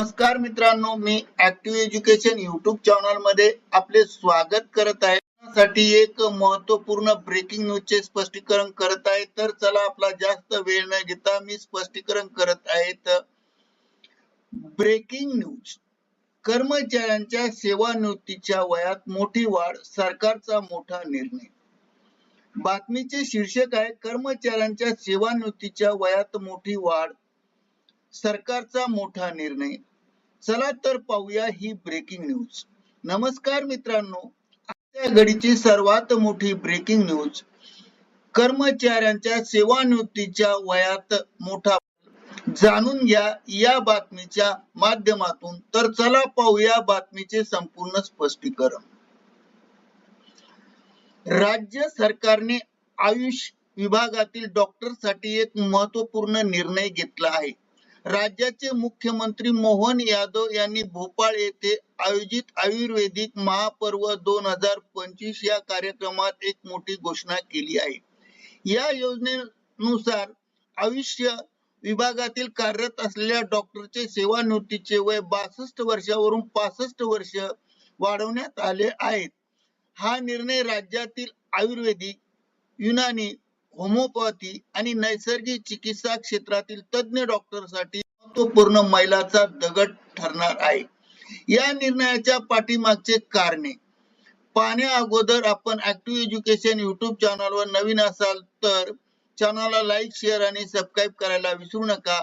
नमस्कार मित्रांनो मी ऍक्टिव्ह एज्युकेशन युट्यूब चॅनलमध्ये आपले स्वागत करत आहे. साठी एक महत्त्वपूर्ण ब्रेकिंग न्यूज चे स्पष्टीकरण करत आहे. तर चला आपला जास्त वेळ न घेता मी स्पष्टीकरण करत आहे. तर ब्रेकिंग न्यूज कर्मचाऱ्यांच्या सेवानिवृत्तीच्या वयात मोठी वाढ सरकारचा मोठा निर्णय. बातमीचे शीर्षक आहे कर्मचाऱ्यांच्या सेवानिवृत्तीच्या वयात मोठी वाढ सरकारचा मोठा निर्णय. चला तर पाहूया ही ब्रेकिंग न्यूज नमस्कार मित्रांनो आजच्या घडीची सर्वात मोठी ब्रेकिंग न्यूज कर्मचाऱ्यांच्या सेवानिवृत्तीच्या वयात मोठा जाणून घ्या या बातमीच्या माध्यमातून. तर चला पाहूया बातमीचे संपूर्ण स्पष्टीकरण. राज्य सरकारने आयुष विभागातील डॉक्टरसाठी एक महत्त्वपूर्ण निर्णय घेतला आहे. राज्याचे मुख्यमंत्री मोहन यादव यांनी भोपाळ येथे आयोजित आयुर्वेदिक महापर्व दोन हजार पंचवीस या कार्यक्रमात एक मोठी घोषणा केली आहे. या योजनेनुसार आयुष्य विभागातील कार्यरत असलेल्या डॉक्टरचे सेवानिवृत्तीचे वय बासष्ट वर्षावरून पासष्ट वर्ष वाढवण्यात आले आहेत. हा निर्णय राज्यातील आयुर्वेदिक युनानी होमोपॅथी आणि नैसर्गिक चिकित्सा क्षेत्रातील तज्ञ डॉक्टरसाठी महत्त्वपूर्ण मैलाचा दगड ठरणार आहे. या निर्णयाच्या पाठीमागचे कारणे. पाहण्या अगोदर आपण ऍक्टिव्ह एज्युकेशन युट्यूब चॅनलवर नवीन असाल तर चॅनलला लाईक शेअर आणि सबस्क्राईब करायला विसरू नका.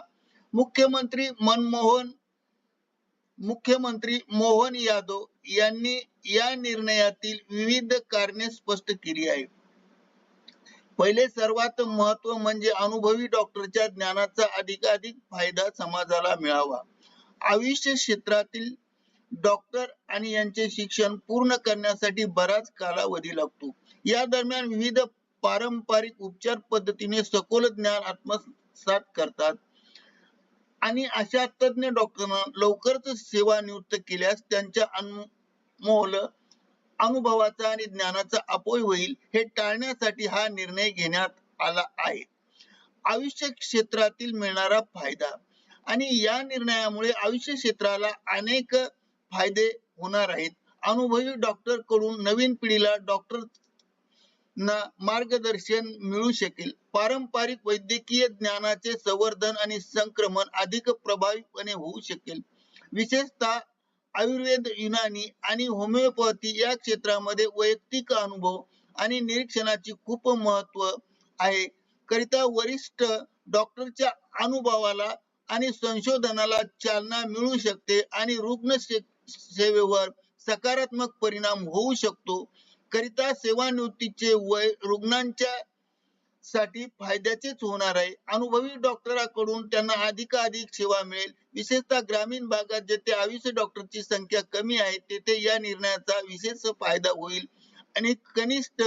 मुख्यमंत्री मनमोहन मुख्यमंत्री मोहन यादव यांनी या निर्णयातील विविध कारणे स्पष्ट केली आहेत. पहिले सर्वात महत्त्व म्हणजे अनुभवी डॉक्टरच्या ज्ञानाचा अधिकाधिक फायदा समाजाला मिळावा. आयुष्य क्षेत्रातील डॉक्टर आणि यांचे शिक्षण पूर्ण करण्यासाठी बराच कालावधी लागतो. या दरम्यान विविध पारंपरिक उपचार पद्धतीने सखोल ज्ञान आत्मसात करतात. आणि अशा तज्ञ डॉक्टरांना लवकरच सेवा सेवानिवृत्त केल्यास त्यांच्या अनमोल अनुभवाचा आणि ज्ञानाचा अपव्यय होईल हे टाळण्यासाठी हा निर्णय घेण्यात आला आहे. आयुष्य क्षेत्रातील मिळणारा फायदा आणि या निर्णयामुळे आयुष्य क्षेत्राला अनेक फायदे होणार आहेत. अनुभवी डॉक्टरकडून नवीन पिढीला डॉक्टर ना मार्गदर्शन मिळू शकेल. पारंपरिक वैद्यकीय ज्ञानाचे संवर्धन आणि संक्रमण अधिक प्रभावीपणे होऊ शकेल. विशेषतः आयुर्वेद युनानी आणि होमिओपॅथी या क्षेत्रामध्ये वैयक्तिक अनुभव आणि निरीक्षणाची खूप महत्त्व आहे. करिता वरिष्ठ डॉक्टरच्या अनुभवाला आणि संशोधनाला चालना मिळू शकते आणि रुग्ण सेवेवर सकारात्मक परिणाम होऊ शकतो. करिता सेवानिवृत्तीचे वय रुग्णांच्या साठी फायद्याचेच होणार आहे. अनुभवी डॉक्टरांकडून त्यांना अधिकाधिक सेवा मिळेल. विशेषतः ग्रामीण भागात जेथे आयुष्य डॉक्टरची संख्या कमी आहे तेथे या निर्णयाचा विशेष फायदा होईल. आणि कनिष्ठ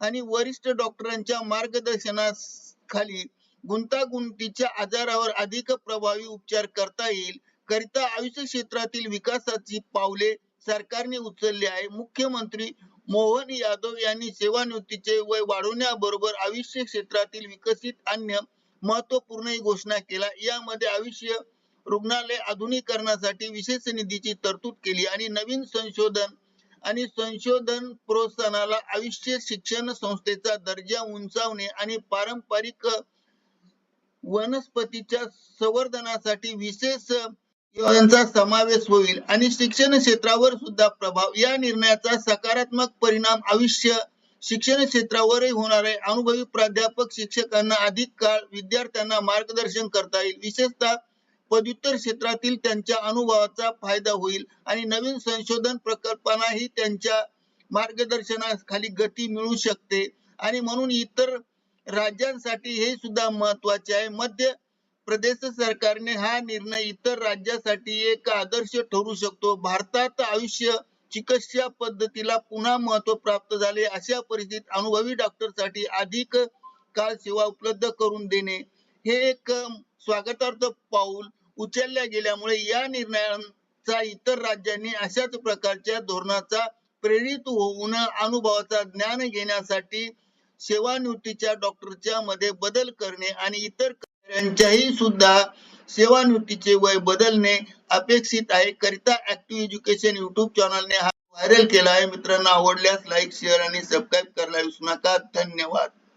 आणि वरिष्ठ डॉक्टरांच्या मार्गदर्शनाखाली गुंतागुंतीच्या आजारावर अधिक प्रभावी उपचार करता येईल. करिता आयुष्य क्षेत्रातील विकासाची पावले सरकारने उचलली आहे. मुख्यमंत्री मोहन यादव यांनी सेवानिवृत्तीचे वय वाढवण्याबरोबर आयुष्य क्षेत्रातील विकसित अन्य महत्त्वपूर्ण घोषणा केला यामध्ये आयुष्य रुग्णालय आधुनिकरणासाठी विशेष निधीची तरतूद केली आणि नवीन संशोधन आणि संशोधन प्रोत्साहनाला आयुष्य शिक्षण संस्थेचा दर्जा उंचावणे आणि पारंपरिक वनस्पतीच्या संवर्धनासाठी विशेष यांचा समावेश होईल आणि शिक्षण क्षेत्रावर सुद्धा प्रभाव. या निर्णयाचा सकारात्मक परिणाम आयुष्य शिक्षण क्षेत्रावरही होणार आहे. अनुभवी प्राध्यापक शिक्षकांना अधिक काळ विद्यार्थ्यांना मार्गदर्शन करता येईल. विशेषतः पदव्युत्तर क्षेत्रातील त्यांच्या अनुभवाचा फायदा होईल आणि नवीन संशोधन प्रकल्पांनाही त्यांच्या मार्गदर्शनाखाली गती मिळू शकते. आणि म्हणून इतर राज्यांसाठी हे सुद्धा महत्त्वाचे आहे. मध्य प्रदेश सरकारने हा निर्णय इतर राज्यासाठी एक आदर्श ठरू शकतो. भारतात आयुष्य चिकित्सा पद्धतीला पुन्हा महत्त्व प्राप्त झाले अशा परिस्थितीत अनुभवी डॉक्टरसाठी अधिक काळ सेवा उपलब्ध करून देणे हे एक स्वागतार्थ पाऊल उचलल्या गेल्यामुळे या निर्णयांचा इतर राज्यांनी अशाच प्रकारच्या धोरणाचा प्रेरित होऊन अनुभवाचा ज्ञान घेण्यासाठी सेवानिवृत्तीच्या डॉक्टरच्या मध्ये बदल करणे आणि इतर कर्मचाऱ्यांच्याही सुद्धा सेवानिवृत्तीचे वय बदलणे अपेक्षित आहे. करिता ऍक्टिव्ह एज्युकेशन युट्यूब चॅनलने हा व्हायरल केला आहे. मित्रांनो आवडल्यास लाईक शेअर आणि सबस्क्राईब करायला विसरू नका. धन्यवाद.